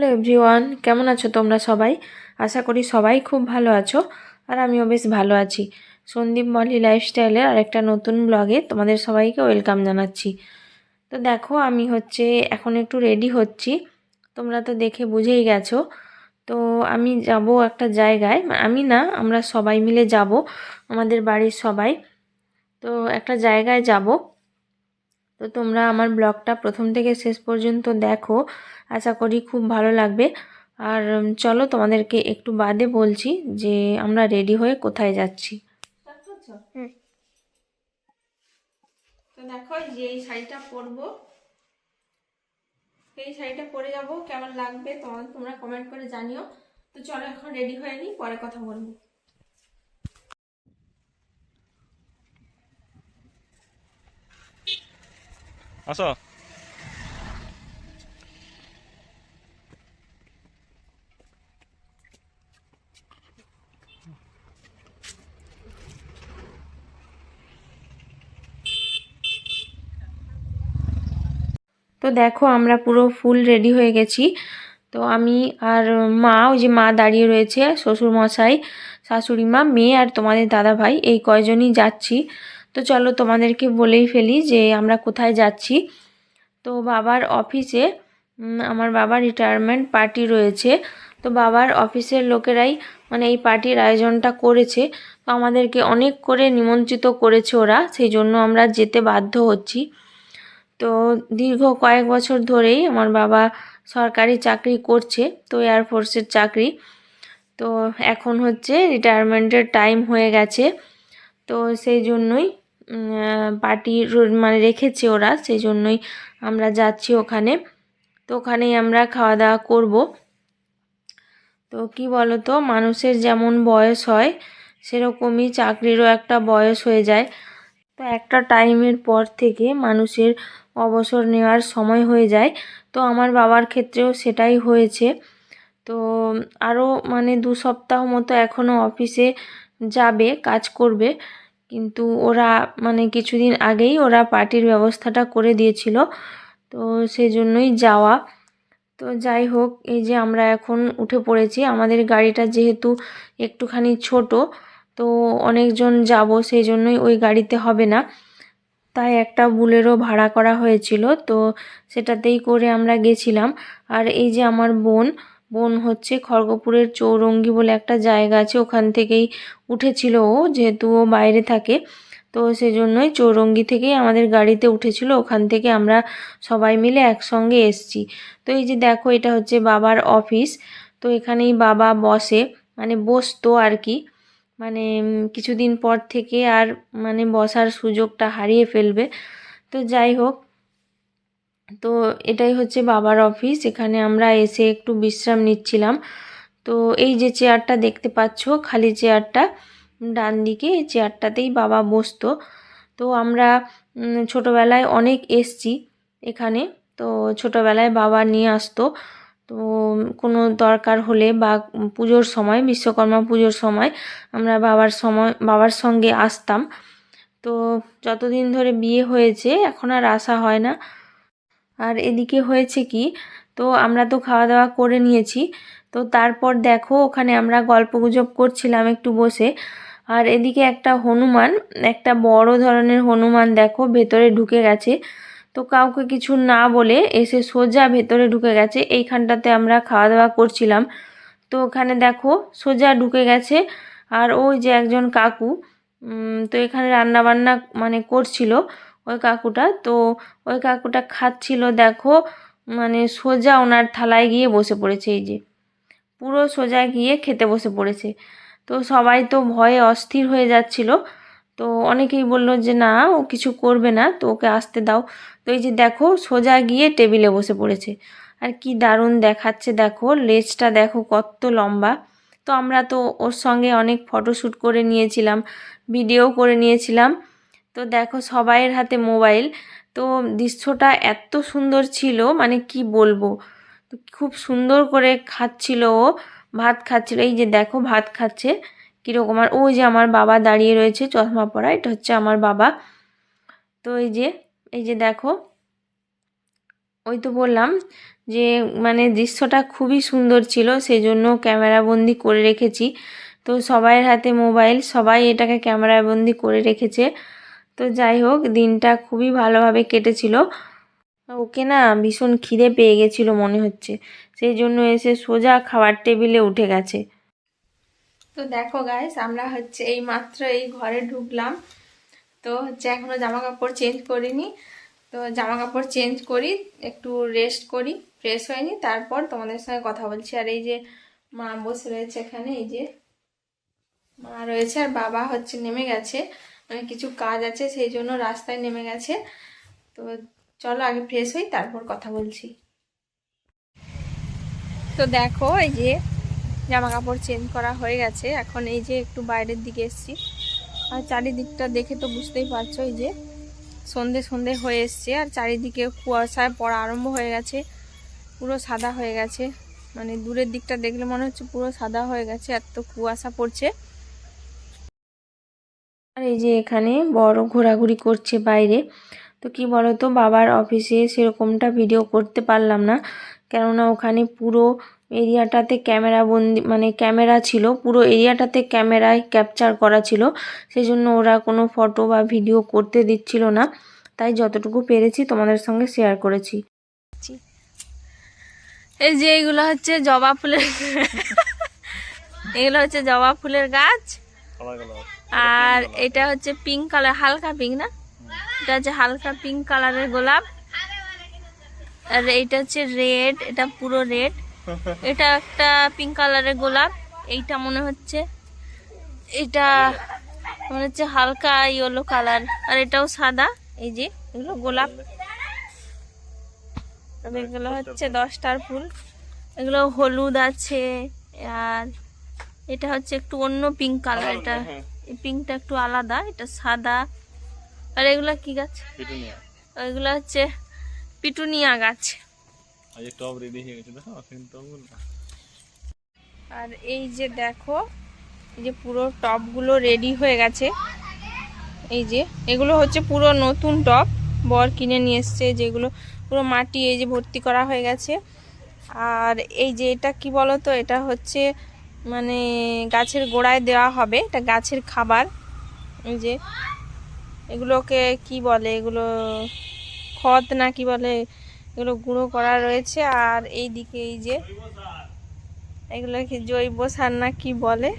Hello everyone, কেমন আছো তোমরা সবাই? আশা করি সবাই খুব ভালো আছো আর আমিও বেশ ভালো আছি। সন্দীপ মলি লাইফস্টাইলের আরেকটা নতুন ব্লগে তোমাদের সবাইকে ওয়েলকাম জানাচ্ছি। তো দেখো, আমি হচ্ছে এখন একটু রেডি হচ্ছি। তোমরা তো দেখে বুঝেই গেছো। তো আমি যাব একটা জায়গায় আমি না, আমরা সবাই মিলে যাব, আমাদের বাড়ির সবাই। তো একটা জায়গায় যাব। তো তোমরা আমার ব্লগটা প্রথম থেকে শেষ পর্যন্ত দেখো। আশা করি খুব ভালো লাগবে। আর চলো তোমাদেরকে একটু বাদে বলছি যে আমরা রেডি হয়ে কোথায় যাচ্ছি। তো দেখো এই যে এই শাড়িটা পরবো এই শাড়িটা পরে যাব কেমন লাগবে তোমার তোমরা কমেন্ট করে জানিও। তো চলো এখন রেডি হয়ে নিই পরে কথা বলব। আসো তো দেখো আমরা পুরো ফুল রেডি হয়ে গেছি। তো আমি আর মা, ওই যে মা দাঁড়িয়ে রয়েছে শ্বশুর মশাই শাশুড়ি মা, মেয়ে আর তোমাদের দাদা ভাই, এই কয়জনই যাচ্ছি। তো চলো তোমাদেরকে বলেই ফেলি যে আমরা কোথায় যাচ্ছি। তো বাবার অফিসে আমার বাবার রিটায়ারমেন্ট পার্টি রয়েছে। তো বাবার অফিসের লোকেরাই মানে এই পার্টির আয়োজনটা করেছে। তো আমাদেরকে অনেক করে নিমন্ত্রিত করেছে ওরা, সেই জন্য আমরা যেতে বাধ্য হচ্ছি। তো দীর্ঘ কয়েক বছর ধরেই আমার বাবা সরকারি চাকরি করছে, তো এয়ারফোর্সের চাকরি। তো এখন হচ্ছে রিটায়ারমেন্টের টাইম হয়ে গেছে। তো সেই জন্যই পার্টি মানে রেখেছে ওরা, সেই জন্যই আমরা যাচ্ছি ওখানে। তো ওখানেই আমরা খাওয়া দাওয়া করব। তো কি তো মানুষের যেমন বয়স হয়, সেরকমই চাকরিরও একটা বয়স হয়ে যায়। তো একটা টাইমের পর থেকে মানুষের অবসর নেওয়ার সময় হয়ে যায়। তো আমার বাবার ক্ষেত্রেও সেটাই হয়েছে। তো আরও মানে দু সপ্তাহ মতো এখনও অফিসে যাবে, কাজ করবে। কিন্তু ওরা মানে কিছুদিন আগেই ওরা পার্টির ব্যবস্থাটা করে দিয়েছিল। তো সেই জন্যই যাওয়া। তো যাই হোক, এই যে আমরা এখন উঠে পড়েছি। আমাদের গাড়িটা যেহেতু একটুখানি ছোট, তো অনেকজন যাব সেই জন্যই ওই গাড়িতে হবে না। তাই একটা বুলেরো ভাড়া করা হয়েছিল, তো সেটাতেই করে আমরা গেছিলাম। আর এই যে আমার বোন বোন হচ্ছে খড়গপুরের চৌরঙ্গি বলে একটা জায়গা আছে, ওখান থেকেই উঠেছিল ও, যেহেতু ও বাইরে থাকে। তো সেজন্যই চৌরঙ্গি থেকেই আমাদের গাড়িতে উঠেছিল, ওখান থেকে আমরা সবাই মিলে একসঙ্গে এসছি। তো এই যে দেখো, এটা হচ্ছে বাবার অফিস। তো এখানেই বাবা বসে মানে বসতো আর কি। মানে কিছুদিন পর থেকে আর মানে বসার সুযোগটা হারিয়ে ফেলবে। তো যাই হোক, তো এটাই হচ্ছে বাবার অফিস এখানে আমরা এসে একটু বিশ্রাম নিচ্ছিলাম। তো এই যে চেয়ারটা দেখতে পাচ্ছ, খালি চেয়ারটা ডান দিকে এই চেয়ারটাতেই বাবা বসতো। তো আমরা ছোটোবেলায় অনেক এসছি এখানে। তো ছোটোবেলায় বাবা নিয়ে আসতো। তো কোনো দরকার হলে বা পুজোর সময়, বিশ্বকর্মা পুজোর সময় আমরা বাবার সময়, বাবার সঙ্গে আসতাম। তো যতদিন ধরে বিয়ে হয়েছে, এখন আর আসা হয় না। আর এদিকে হয়েছে কি, তো আমরা তো খাওয়া দাওয়া করে নিয়েছি। তো তারপর দেখো, ওখানে আমরা গল্পগুজব করছিলাম একটু বসে। আর এদিকে একটা হনুমান, একটা বড় ধরনের হনুমান দেখো, ভেতরে ঢুকে গেছে। তো কাউকে কিছু না বলে এসে সোজা ভেতরে ঢুকে গেছে। এইখানটাতে আমরা খাওয়া দাওয়া করছিলাম। তো ওখানে দেখো সোজা ঢুকে গেছে আর ওই যে একজন কাকু তো এখানে রান্না বান্না মানে করছিল ওই কাকুটা। তো ওই কাকুটা খাচ্ছিল দেখো মানে সোজা ওনার থালায় গিয়ে বসে পড়েছে এই যে। পুরো সোজা গিয়ে খেতে বসে পড়েছে। তো সবাই তো ভয়ে অস্থির হয়ে যাচ্ছিল। তো অনেকেই বলল যে, না, ও কিছু করবে না, তো ওকে আসতে দাও। তো এই যে দেখো, সোজা গিয়ে টেবিলে বসে পড়েছে। আর কি দারুণ দেখাচ্ছে দেখো, লেজটা দেখো কত লম্বা। তো আমরা তো ওর সঙ্গে অনেক ফটোশ্যুট করে নিয়েছিলাম, ভিডিও করে নিয়েছিলাম। তো দেখো, সবাইয়ের হাতে মোবাইল। তো দৃশ্যটা এত সুন্দর ছিল মানে কি বলব? খুব সুন্দর করে খাচ্ছিল ও, ভাত খাচ্ছিল। এই যে দেখো, ভাত খাচ্ছে। কীরকম? আর ওই যে আমার বাবা দাঁড়িয়ে রয়েছে চশমা পরা, এটা হচ্ছে আমার বাবা। তো এই যে এই যে দেখো, ওই তো বললাম যে মানে দৃশ্যটা খুবই সুন্দর ছিল সেই জন্য ক্যামেরাবন্দি করে রেখেছি। তো সবাইয়ের হাতে মোবাইল, সবাই এটাকে ক্যামেরাবন্দি করে রেখেছে। তো যাই হোক, দিনটা খুবই ভালোভাবে কেটেছিল। ওকে না ভীষণ খিদে পেয়ে গেছিল মনে হচ্ছে। সেই জন্য এসে সোজা খাবার টেবিলে উঠে গেছে। তো দেখো গাইস আমরা হচ্ছে এই মাত্র এই ঘরে ঢুকলাম। তো হচ্ছে এখনও জামা কাপড় চেঞ্জ করিনি। তো জামা কাপড় চেঞ্জ করি, একটু রেস্ট করি ফ্রেশ হয়নি তারপর তোমাদের সঙ্গে কথা বলছি। আর এই যে মা বসে রয়েছে এখানে, এই যে মা রয়েছে, আর বাবা হচ্ছে নেমে গেছে। মানে কিছু কাজ আছে, সেই জন্য রাস্তায় নেমে গেছে। তো চলো আগে ফ্রেশ হই, তারপর কথা বলছি। তো দেখো, এই যে জামা কাপড় চেঞ্জ করা হয়ে গেছে। এখন এই যে একটু বাইরের দিকে এসছি। আর চারিদিকটা দেখে তো বুঝতেই পারছ এই যে সন্ধে সন্ধে হয়ে এসছে। আর চারিদিকে কুয়াশায় পড়া আরম্ভ হয়ে গেছে। পুরো সাদা হয়ে গেছে। মানে দূরের দিকটা দেখলে মনে হচ্ছে পুরো সাদা হয়ে গেছে, এত কুয়াশা পড়ছে। আর এই যে এখানে বড় ঘোরাঘুরি করছে বাইরে। তো কি বলতো, বাবার অফিসে সেরকমটা ভিডিও করতে পারলাম না। কেননা ওখানে পুরো এরিয়াটাতে ক্যামেরা বন্দি মানে ক্যামেরা ছিল, পুরো এরিয়াটাতে ক্যামেরায় ক্যাপচার করা ছিল সেই জন্য ওরা কোনো ফটো বা ভিডিও করতে দিচ্ছিল না। তাই যতটুকু পেরেছি তোমাদের সঙ্গে শেয়ার করেছি। এই যে এইগুলো হচ্ছে জবা ফুলের এগুলো হচ্ছে জবা ফুলের গাছ। আর এটা হচ্ছে পিঙ্ক কালার হালকা পিঙ্ক না? এটা হচ্ছে হালকা পিঙ্ক কালারের গোলাপ। আর এটা হচ্ছে রেড এটা পুরো রেড এটা একটা পিঙ্ক কালারের গোলাপ। এইটা মনে হচ্ছে। এটা মনে হচ্ছে হালকা ইয়েলো কালার আর এটাও সাদা। এই যে এগুলো গোলাপ। তবে এগুলো হচ্ছে দশটার ফুল। এগুলো হলুদ আছে আর এটা হচ্ছে একটু অন্য পিঙ্ক কালার এটা এই পিঙ্কটা একটু আলাদা এটা সাদা। আর এগুলো কি গাছ? এগুলো হচ্ছে পিটুনিয়া গাছ। আজ টপ রেডি হয়ে গেছে, দেখো কিন্তু আর এই যে দেখো, এই যে পুরো টপগুলো রেডি হয়ে গেছে। এই যে, এগুলো হচ্ছে পুরো নতুন টপ, বর কিনে নিয়ে এসছে যেগুলো পুরো মাটি এই যে ভর্তি করা হয়ে গেছে। আর এই যে এটা কি বলো তো এটা হচ্ছে মানে গাছের গোড়ায় দেওয়া হবে, এটা গাছের খাবার। এই যে, এগুলোকে কি বলে, এগুলো খত না কি বলে এগুলো গুঁড়ো করা রয়েছে। আর এই দিকে এই যে এগুলোকে জৈব সার না কি বলে?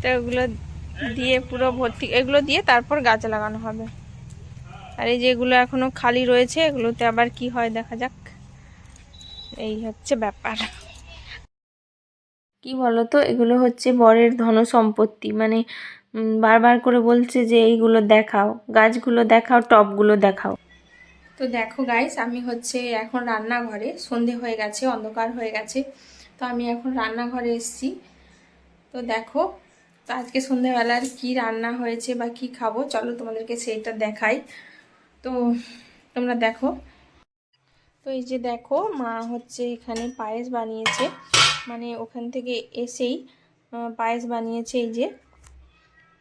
তো এগুলো দিয়ে পুরো ভর্তি, এগুলো দিয়ে তারপর গাছ লাগানো হবে। আর এই যেগুলো এখনও খালি রয়েছে, এগুলোতে আবার কি হয় দেখা যাক। এই হচ্ছে ব্যাপার। কি বলতো, এগুলো হচ্ছে বরের ধন সম্পত্তি। মানে বারবার করে বলছে যে এইগুলো দেখাও, গাছগুলো দেখাও টবগুলো দেখাও। তো দেখো গাইস আমি হচ্ছে এখন রান্নাঘরে, সন্ধে হয়ে গেছে, অন্ধকার হয়ে গেছে, তো আমি এখন রান্নাঘরে এসেছি। তো দেখো, তো আজকে সন্ধেবেলার কি রান্না হয়েছে বা কি খাব, চলো তোমাদেরকে সেইটা দেখাই। তো তোমরা দেখো। তো এই যে দেখো, মা হচ্ছে এখানে পায়েস বানিয়েছে মানে ওখান থেকে এসেই পায়েস বানিয়েছে এই যে,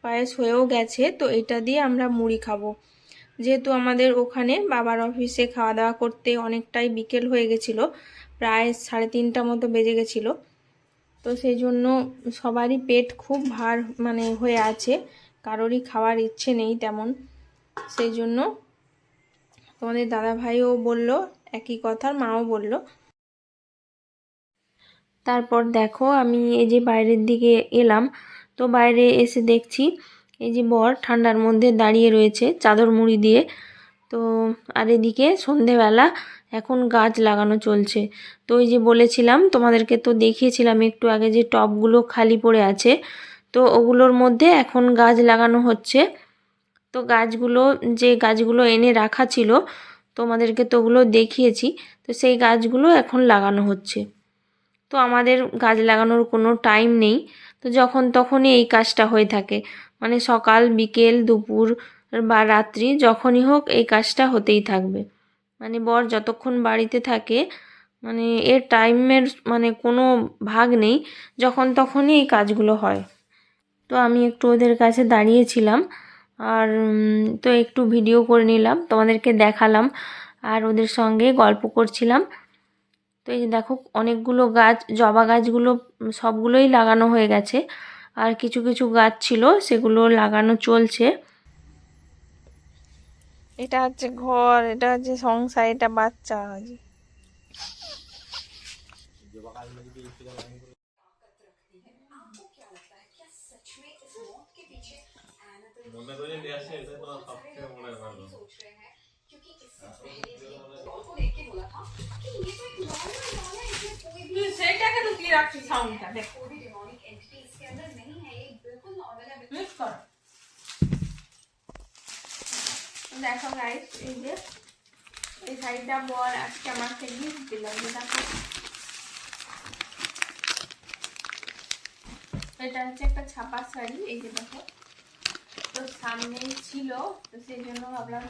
পায়েস হয়েও গেছে, তো এটা দিয়ে আমরা মুড়ি খাব। যেহেতু আমাদের ওখানে বাবার অফিসে খাওয়া দাওয়া করতে অনেকটাই বিকেল হয়ে গেছিল, প্রায় সাড়ে তিনটা মতো বেজে গেছিল। তো সেই জন্য সবারই পেট খুব ভার মানে হয়ে আছে, কারোরই খাওয়ার ইচ্ছে নেই তেমন। সেই জন্য তোমাদের দাদা ভাইও বলল, একই কথার মাও বলল। তারপর দেখো আমি এই যে বাইরের দিকে এলাম, তো বাইরে এসে দেখছি এই যে বর ঠান্ডার মধ্যে দাঁড়িয়ে রয়েছে চাদর মুড়ি দিয়ে। তো আর এদিকে সন্ধেবেলা এখন গাছ লাগানো চলছে। তো ওই যে বলেছিলাম, তোমাদেরকে তো দেখিয়েছিলাম একটু আগে যে টবগুলো খালি পড়ে আছে। তো ওগুলোর মধ্যে এখন গাছ লাগানো হচ্ছে। তো গাছগুলো, যে গাছগুলো এনে রাখা ছিল, তোমাদেরকে তো ওগুলো দেখিয়েছি। তো সেই গাছগুলো এখন লাগানো হচ্ছে। তো আমাদের গাছ লাগানোর কোনো টাইম নেই। তো যখন তখনই এই কাজটা হয়ে থাকে। মানে সকাল, বিকেল, দুপুর বা রাত্রি যখনই হোক এই কাজটা হতেই থাকবে। মানে বর যতক্ষণ বাড়িতে থাকে মানে এর টাইমের মানে কোনো ভাগ নেই, যখন তখনই এই কাজগুলো হয়। তো আমি একটু ওদের কাছে দাঁড়িয়েছিলাম আর তো একটু ভিডিও করে নিলাম, তোমাদেরকে দেখালাম আর ওদের সঙ্গে গল্প করছিলাম। তো এই দেখো অনেকগুলো গাছ জবা গাছগুলো সবগুলোই লাগানো হয়ে গেছে। আর কিছু কিছু গাছ ছিল সেগুলো লাগানো চলছে। এটা হচ্ছে ঘর এটা হচ্ছে সংসার এটা বাচ্চা মনে করে নিয়ে আসে এটা তোমার সবথেকে মনে ভালো শাড়িটা বর আজকে আমাকে গিফট দেখো। এটা হচ্ছে একটা ছাপা শাড়ি, এই যে দেখো। তো সামনেই ছিল, তো সেই জন্য ভাবলাম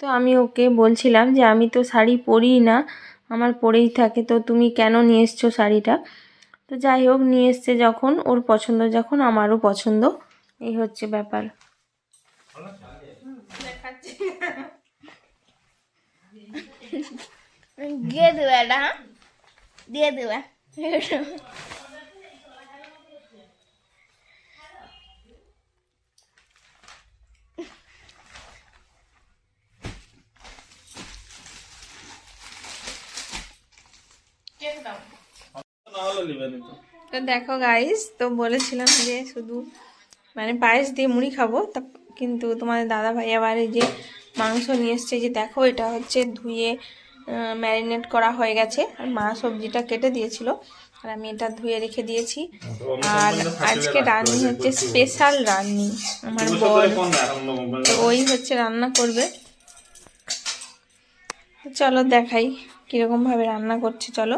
তো আমি ওকে বলছিলাম যে, আমি তো শাড়ি পরিই না, আমার পরেই থাকে, তো তুমি কেন নিয়ে এসছো শাড়িটা? তো যাই হোক, নিয়ে এসছে যখন, ওর পছন্দ যখন, আমারও পছন্দ। এই হচ্ছে ব্যাপার। দিয়ে হ্যাঁ? দিয়ে না হলে নিবে না তো দেখো গাইস তো বলেছিলাম যে শুধু মানে পায়েস দিয়ে মুড়ি খাব তা কিন্তু তোমাদের দাদা ভাই আবার এই যে মাংস নিয়ে এসছে যে দেখো এটা হচ্ছে ধুয়ে ম্যারিনেট করা হয়ে গেছে। আর মা সবজিটা কেটে দিয়েছিল আর আমি এটা ধুয়ে রেখে দিয়েছি। আর আজকে রান্নি হচ্ছে স্পেশাল রান্নি আমার বর। তো ওই হচ্ছে রান্না করবে। চলো দেখাই কীরকম ভাবে রান্না করছে চলো।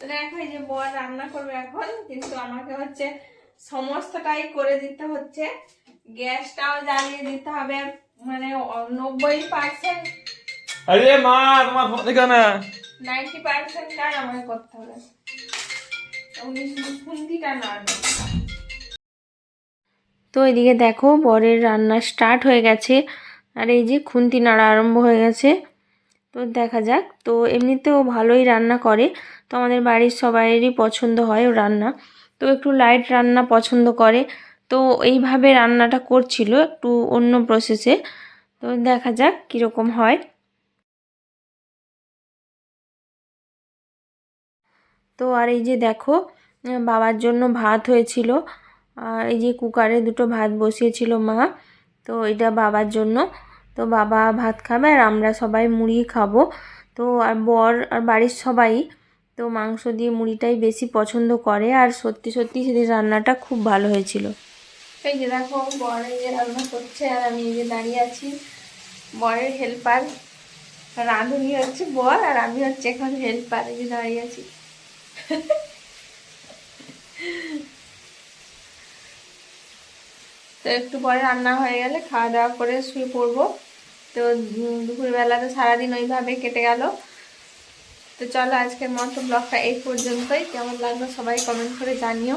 তো দেখো এই যে বর রান্না করবে এখন কিন্তু আমাকে হচ্ছে সমস্তটাই করে দিতে হচ্ছে। গ্যাসটাও জ্বালিয়ে দিতে হবে মানে নব্বই পার্সেন্ট আরে মা তোমার ফোন এখানে নাইনটি পার্সেন্ট কাজ আমাকে করতে হবে। উনি শুধু খুন্তিটা না তো এদিকে দেখো বরের রান্না স্টার্ট হয়ে গেছে। আর এই যে খুন্তি নাড়া আরম্ভ হয়ে গেছে। তো দেখা যাক। তো এমনিতেও ভালোই রান্না করে। তো আমাদের বাড়ির সবাইয়েরই পছন্দ হয় ও রান্না। তো একটু লাইট রান্না পছন্দ করে। তো এইভাবে রান্নাটা করছিল একটু অন্য প্রসেসে তো দেখা যাক কীরকম হয়। তো আর এই যে দেখো বাবার জন্য ভাত হয়েছিল। আর এই যে কুকারে দুটো ভাত বসিয়েছিল মা। তো এটা বাবার জন্য। তো বাবা ভাত খাবে আর আমরা সবাই মুড়ি খাব। তো আর বর আর বাড়ির সবাই তো মাংস দিয়ে মুড়িটাই বেশি পছন্দ করে। আর সত্যি সত্যি সেদিন রান্নাটা খুব ভালো হয়েছিল। এই যে দেখো, বর এই যে রান্না করছে আর আমি এই যে দাঁড়িয়ে আছি। বরের হেল্পার। রাঁধুনি হচ্ছে বর আর আমি হচ্ছে এখন হেল্পার, এই যে দাঁড়িয়ে আছি। তো একটু পরে রান্না হয়ে গেলে খাওয়া দাওয়া করে শুয়ে পড়ব। তো দুপুরবেলা তো সারাদিন ওইভাবে কেটে গেল। তো চলো আজকের মতো ব্লগটা এই পর্যন্তই। কেমন লাগল সবাই কমেন্ট করে জানিও।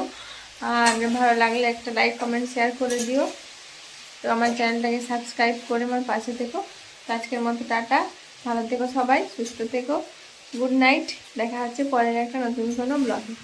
আর ভালো লাগলে একটা লাইক কমেন্ট শেয়ার করে দিও। তো আমার চ্যানেলটাকে সাবস্ক্রাইব করে আমার পাশে থেকো। তো আজকের মতো টাটা। ভালো থেকো সবাই, সুস্থ থেকো। Good night. দেখা হচ্ছে পরের একটা নতুন কোনো ব্লগে।